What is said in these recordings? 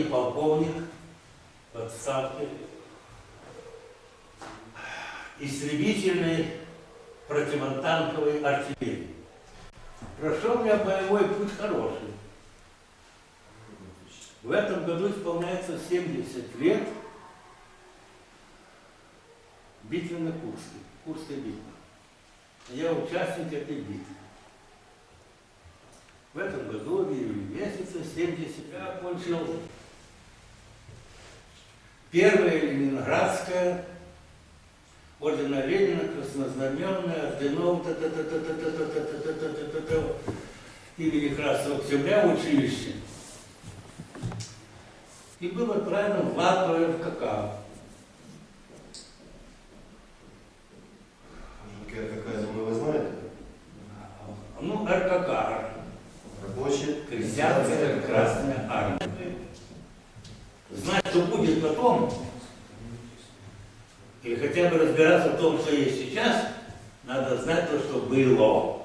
ранній полковник отставки, истребительной противотанковой артиллерии. Прошел у меня боевой путь хороший. В этом году исполняется 70 лет битвы на Курске, Курской битвы Я участник этой битвы. В этом году, в июле месяце, 70 я окончил та та та та та та имени Красного Октября училище. И был отправлен в Латвию в КК. Какая, зона вы знаете? Ну, РКК, Рабочая. Крестьянская Красная Армия. Знать, что будет потом, или хотя бы разбираться в том, что есть сейчас, надо знать то, что было.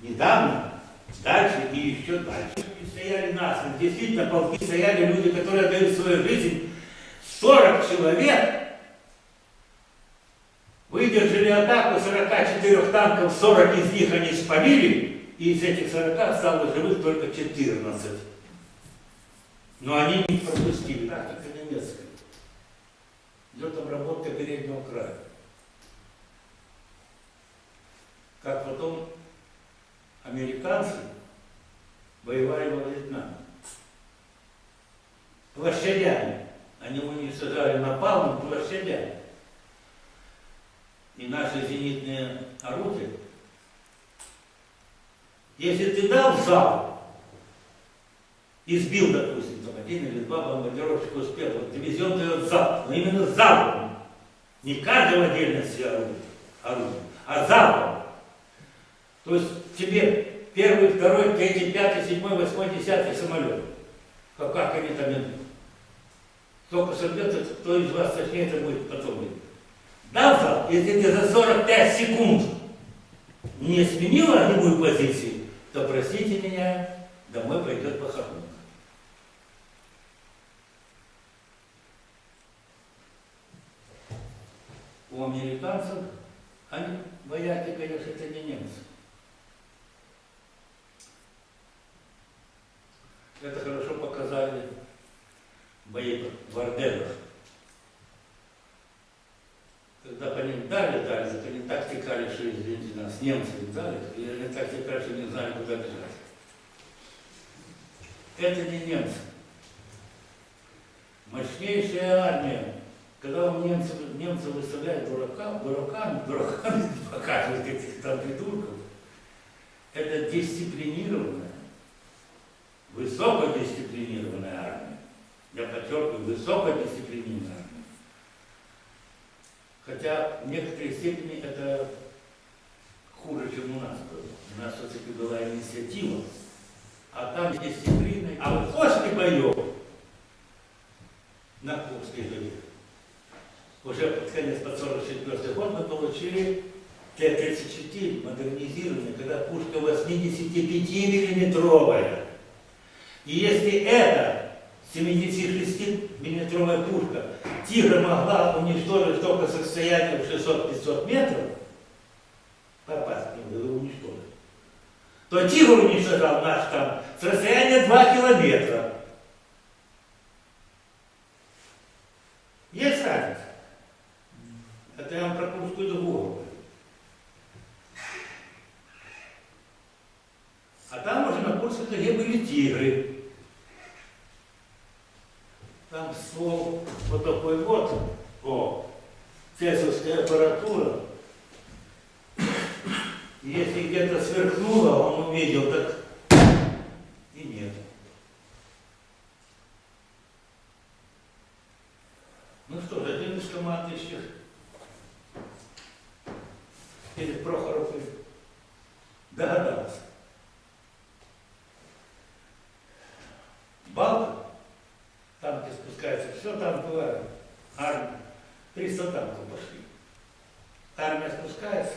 Недавно, дальше и еще дальше. И стояли насмерть. Действительно, полки стояли люди, которые отдают свою жизнь. 40 человек выдержали атаку 44 танков, 40 из них они спалили, и из этих 40 осталось живых только 14. Но они не пропустили, так как и немецкая. Идет обработка переднего края. Как потом американцы воевали во Вьетнаме. Площадями. Они уничтожали напалмом площадями. И наши зенитные орудия. Если ты дал залп, и сбил, допустим, там один или два бомбардировщика успел, вот дивизион дает залп, но именно залпом, не каждого отдельности орудия, орудия, а залпом. То есть тебе первый, второй, третий, пятый, седьмой, восьмой, десятый самолет. Как, как они там идут. Только сорвется, кто из вас точнее это будет потом. видно. Дал залп, если ты за 45 секунд не сменил огневую позицию, то простите меня, домой пойдет похоронка. У американцев, они вояки, конечно, это не немцы. Это хорошо показали бои в Орденах. Когда по ним дали, дали, так они так текали, что извините нас, немцы дали, и они так текали, что не знали, куда бежать. Это не немцы. Мощнейшая армия. Когда у немцев, немцы выставляют дурака, дураками, дураками показывают этих там придурков, это дисциплинированная, высокодисциплинированная армия. Я подчеркиваю, высокодисциплинированная армия. Хотя в некоторой степени это хуже, чем у нас было. У нас все-таки была инициатива, а там дисциплина. А вот после боев на Курской горе, уже под конец, под 44 год, мы получили Т-34 модернизированный, когда пушка 85-миллиметровая. И если эта 76-миллиметровая пушка Тигра могла уничтожить только с в 600-500 метров, попасть в него и уничтожить, то Тигр уничтожал наш там с расстояния 2 километра. Есть разница? Это я вам про Курскую дугу говорю. А там уже на Курской дуге были тигры. Там ствол вот такой вот, о, цесовская аппаратура. Если где-то сверкнуло, он увидел, так и нет. Ну что же, один из командующих перед Прохоровкой догадался. Балка, там, где спускается, все там была армия. 300 танков пошли. Армия спускается,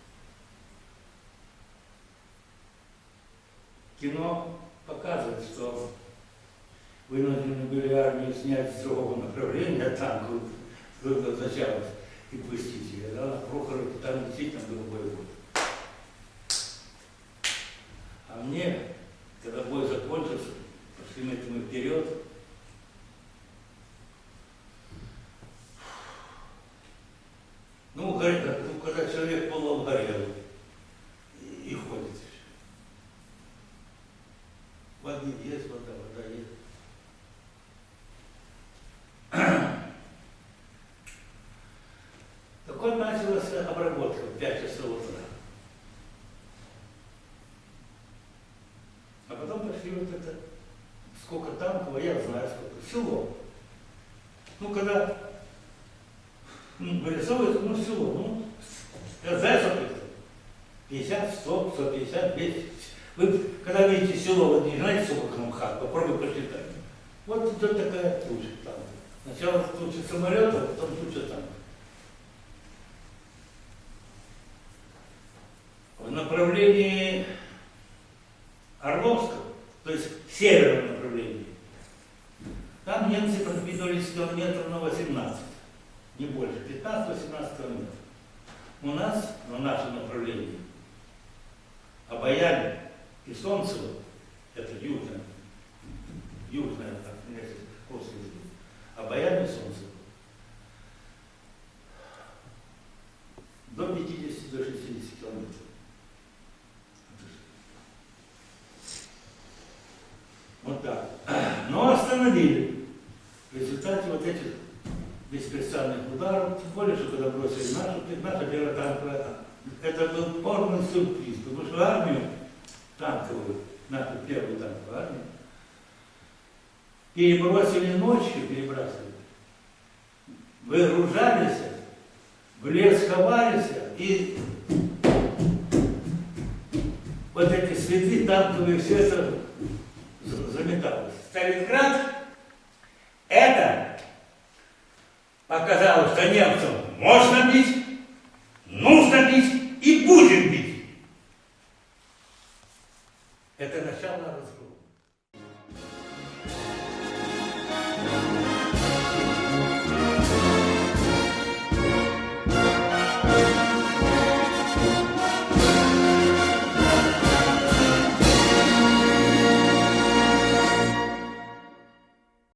Кино показывает, что вынуждены были армию снять с другого направления танку, зачалось и пустить ее. Да? На Прохоровке там действительно был бой. А мне, когда бой закончился, пошли мы этому вперед, ну, ну, когда человек полуобгорел и, и ходит. Воды есть, вода, вода есть. Так началась обработка в 5 часов утра. А потом пошли вот это, сколько танков, я знаю сколько, село. Ну, когда ну, вырисовывается, ну, село, ну, я знаю, сколько это. 50, 100, 150, 200. Вы, когда видите село, вы не знаете, сколько там хат, попробуй посчитать. Вот идет такая туча там. Сначала туча самолета, потом туча танков. В направлении Орловска, то есть в северном направлении, там немцы продвинулись километров на 18, не больше, 15-18 километров. У нас, на нашем направлении, Обаяне и Солнцево, это южное, южное, так, Обаяне и Солнцево, до 50 до 60 километров. Вот так. Но остановили. В результате вот этих беспрестанных ударов, тем более, что когда бросили нашу, наша первая танковая, это был полный сюрприз, потому что армию танковую, нашу первую танковую армию, перебросили ночью, перебрасывали, выгружались, в лес ховались, и вот эти следы танковые, все это за-